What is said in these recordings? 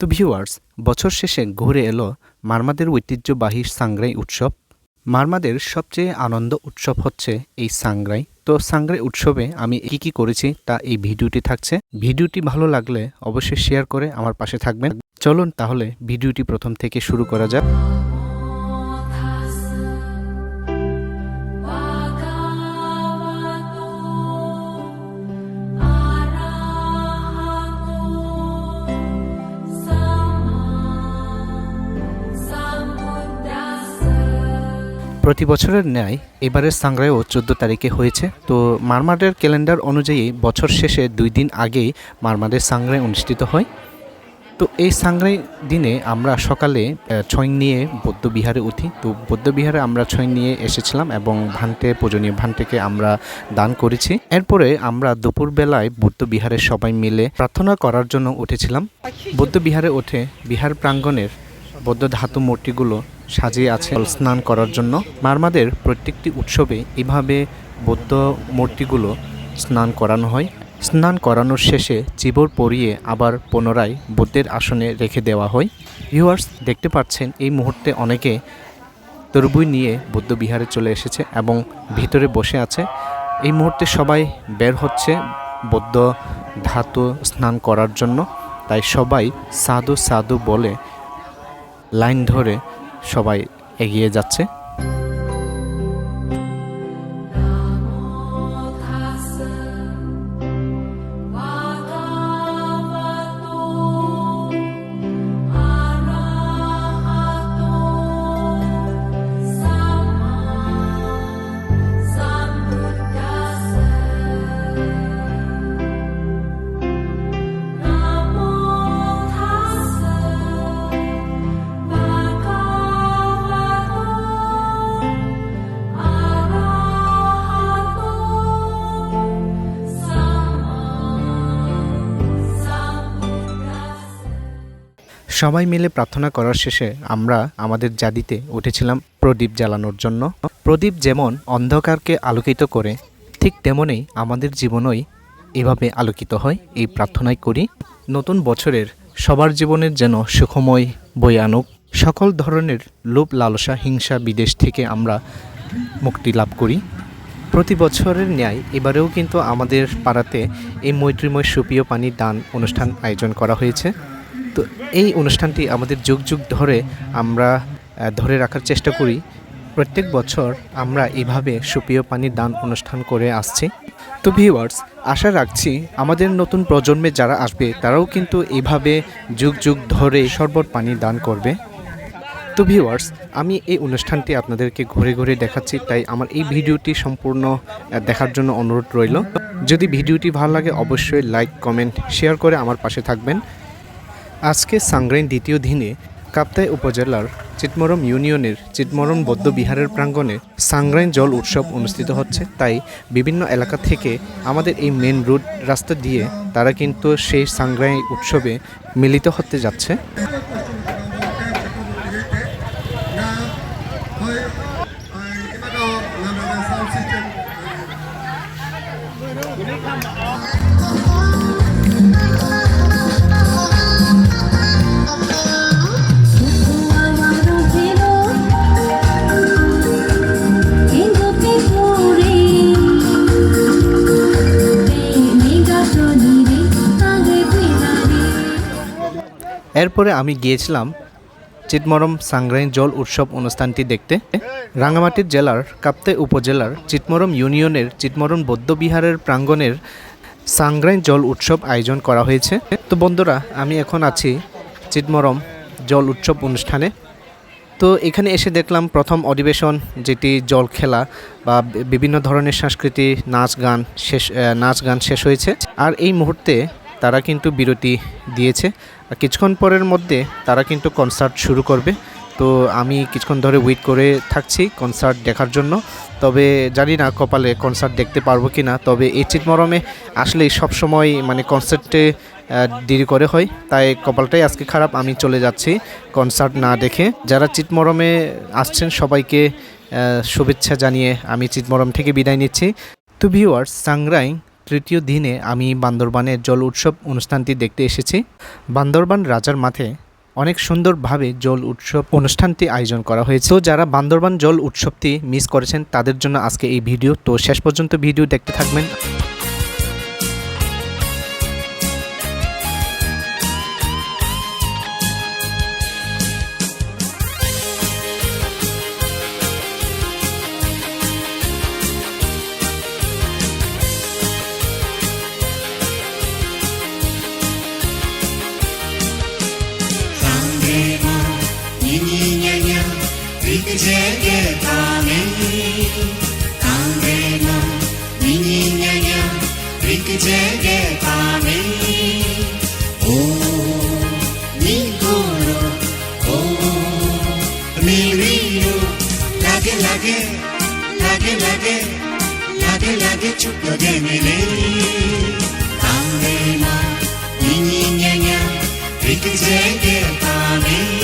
তো ভিউয়ার্স বছর শেষে ঘুরে এলো মারমাদের ঐতিহ্যবাহী সাংগ্রাই উৎসব। মারমাদের সবচেয়ে আনন্দ উৎসব হচ্ছে এই সাংগ্রাই। তো সাংগ্রাই উৎসবে আমি কি কি করেছি তা এই ভিডিওটি থাকছে। ভিডিওটি ভালো লাগলে অবশ্যই শেয়ার করে আমার পাশে থাকবেন। চলুন তাহলে ভিডিওটি প্রথম থেকে শুরু করা যাক। প্রতি বছরের ন্যায় এবারের সাংগ্রাইও চোদ্দ তারিখে হয়েছে। তো মারমাদের ক্যালেন্ডার অনুযায়ী বছর শেষে দুই দিন আগেই মারমাদের সাংগ্রাই অনুষ্ঠিত হয়। তো এই সাংগ্রাই দিনে আমরা সকালে ছয়ং নিয়ে বৌদ্ধবিহারে উঠি। তো বৌদ্ধবিহারে আমরা ছয়ং নিয়ে এসেছিলাম এবং ভান্টে, পূজনীয় ভান্টেকে আমরা দান করেছি। এরপরে আমরা দুপুরবেলায় বৌদ্ধবিহারে সবাই মিলে প্রার্থনা করার জন্য উঠেছিলাম। বৌদ্ধবিহারে উঠে বিহার প্রাঙ্গণের বৌদ্ধ ধাতু মূর্তিগুলো সাজিয়ে আছে। স্নান করার জন্য মারমাদের প্রত্যেকটি উৎসবে এভাবে বৌদ্ধ মূর্তিগুলো স্নান করানো হয়। স্নান করানোর শেষে চিবর পরিয়ে আবার পুনরায় বুদ্ধের আসনে রেখে দেওয়া হয়। ভিউয়ার্স, দেখতে পাচ্ছেন, এই মুহূর্তে অনেকে তরবুই নিয়ে বৌদ্ধবিহারে চলে এসেছে এবং ভিতরে বসে আছে। এই মুহূর্তে সবাই বের হচ্ছে বৌদ্ধ ধাতু স্নান করার জন্য। তাই সবাই সাধু সাধু বলে লাইন ধরে সবাই এগিয়ে যাচ্ছে। সবাই মিলে প্রার্থনা করার শেষে আমরা আমাদের জাদিতে উঠেছিলাম প্রদীপ জ্বালানোর জন্য। প্রদীপ যেমন অন্ধকারকে আলোকিত করে, ঠিক তেমনই আমাদের জীবনই এভাবে আলোকিত হয়, এই প্রার্থনাই করি। নতুন বছরের সবার জীবনের যেন সুখময় বই আনুক। সকল ধরনের লোভ, লালসা, হিংসা বিদেশ থেকে আমরা মুক্তি লাভ করি। প্রতি বছরের ন্যায় এবারেও কিন্তু আমাদের পাড়াতে এই মৈত্রীময় সুপ্রিয় পানি দান অনুষ্ঠান আয়োজন করা হয়েছে। তো এই অনুষ্ঠানটি আমাদের যুগ যুগ ধরে আমরা ধরে রাখার চেষ্টা করি। প্রত্যেক বছর আমরা এভাবে সুপ্রিয় পানির দান অনুষ্ঠান করে আসছি। তো ভিউয়ার্স আশা রাখছি আমাদের নতুন প্রজন্মে যারা আসবে, তারাও কিন্তু এভাবে যুগ যুগ ধরে শরবত পানি দান করবে। তো ভিউয়ার্স আমি এই অনুষ্ঠানটি আপনাদেরকে ঘুরে ঘুরে দেখাচ্ছি, তাই আমার এই ভিডিওটি সম্পূর্ণ দেখার জন্য অনুরোধ রইল। যদি ভিডিওটি ভালো লাগে, অবশ্যই লাইক কমেন্ট শেয়ার করে আমার পাশে থাকবেন। আজকে সাংগ্রাইন দ্বিতীয় দিনে কাপ্তাই উপজেলার চিটমরম ইউনিয়নের চিটমরম বৌদ্ধ বিহারের প্রাঙ্গণে সাংগ্রাইন জল উৎসব অনুষ্ঠিত হচ্ছে। তাই বিভিন্ন এলাকা থেকে আমাদের এই মেন রোড রাস্তা দিয়ে তারা কিন্তু সেই সাংগ্রাই উৎসবে মিলিত হতে যাচ্ছে। এরপরে আমি গিয়েছিলাম চিটমরম সাংগ্রাইন জল উৎসব অনুষ্ঠানটি দেখতে। রাঙামাটির জেলার কাপ্তে উপজেলার চিটমরম ইউনিয়নের চিটমরম বৌদ্ধবিহারের প্রাঙ্গণের সাংগ্রাইন জল উৎসব আয়োজন করা হয়েছে। তো বন্ধুরা, আমি এখন আছি চিটমরম জল উৎসব অনুষ্ঠানে। তো এখানে এসে দেখলাম প্রথম অধিবেশন, যেটি জল খেলা বা বিভিন্ন ধরনের সংস্কৃতি নাচ গান শেষ নাচ গান শেষ হয়েছে। আর এই মুহূর্তে তারা কিন্তু বিরতি দিয়েছে। আর কিছুক্ষণ পরের মধ্যে তারা কিন্তু কনসার্ট শুরু করবে। তো আমি কিছুক্ষণ ধরে ওয়েট করে থাকছি কনসার্ট দেখার জন্য। তবে জানি না কপালে কনসার্ট দেখতে পারব কি না তবে এই আসলে সব সময় মানে কনসার্টে দেরি করে হয়। তাই কপালটাই আজকে খারাপ। আমি চলে যাচ্ছি কনসার্ট না দেখে। যারা চিৎমরমে আসছেন সবাইকে শুভেচ্ছা জানিয়ে আমি চিৎমরম থেকে বিদায় নিচ্ছি। তো ভিউয়ার্স সাংরাই তৃতীয় দিনে আমি বান্দরবানের জল উৎসব অনুষ্ঠানটি দেখতে এসেছি। বান্দরবান রাজার মাঠে অনেক সুন্দরভাবে জল উৎসব অনুষ্ঠানটি আয়োজন করা হয়েছে। তো যারা বান্দরবান জল উৎসবটি মিস করেছেন, তাদের জন্য আজকে এই ভিডিও। তো শেষ পর্যন্ত ভিডিও দেখতে থাকবেন। 제게 가네 강대나 미니냐냐 믿기 제게 가네 오 니고로 오 미리요 라게 라게 라게 라게 라게 라게 축여대미네 강대나 미니냐냐 믿기 제게 가네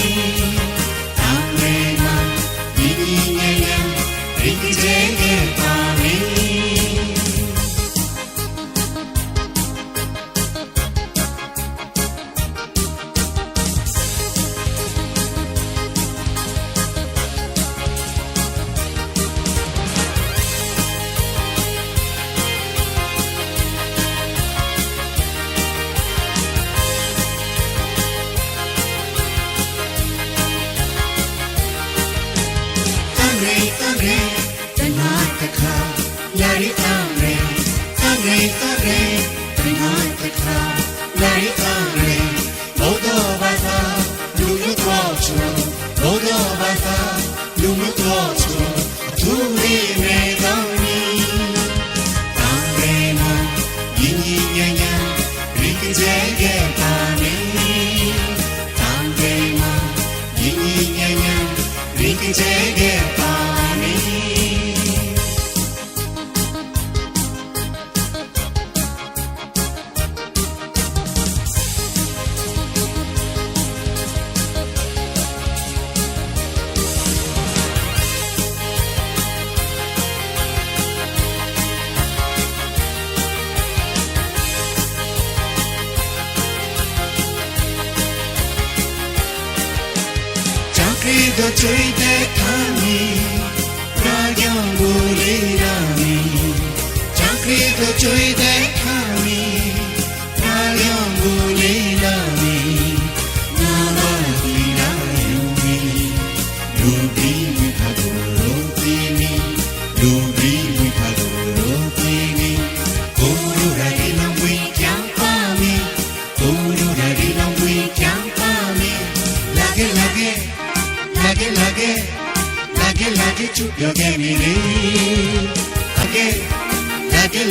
Sangre, Karnataka, Lari Tangre, Sangre, Sangre, Karnataka, Lari Tangre. 더 চৈতেখানি প্রাণ বলিরামি চাকরি তো চৈতেখানি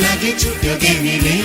লাগে চুপিও গেমিলে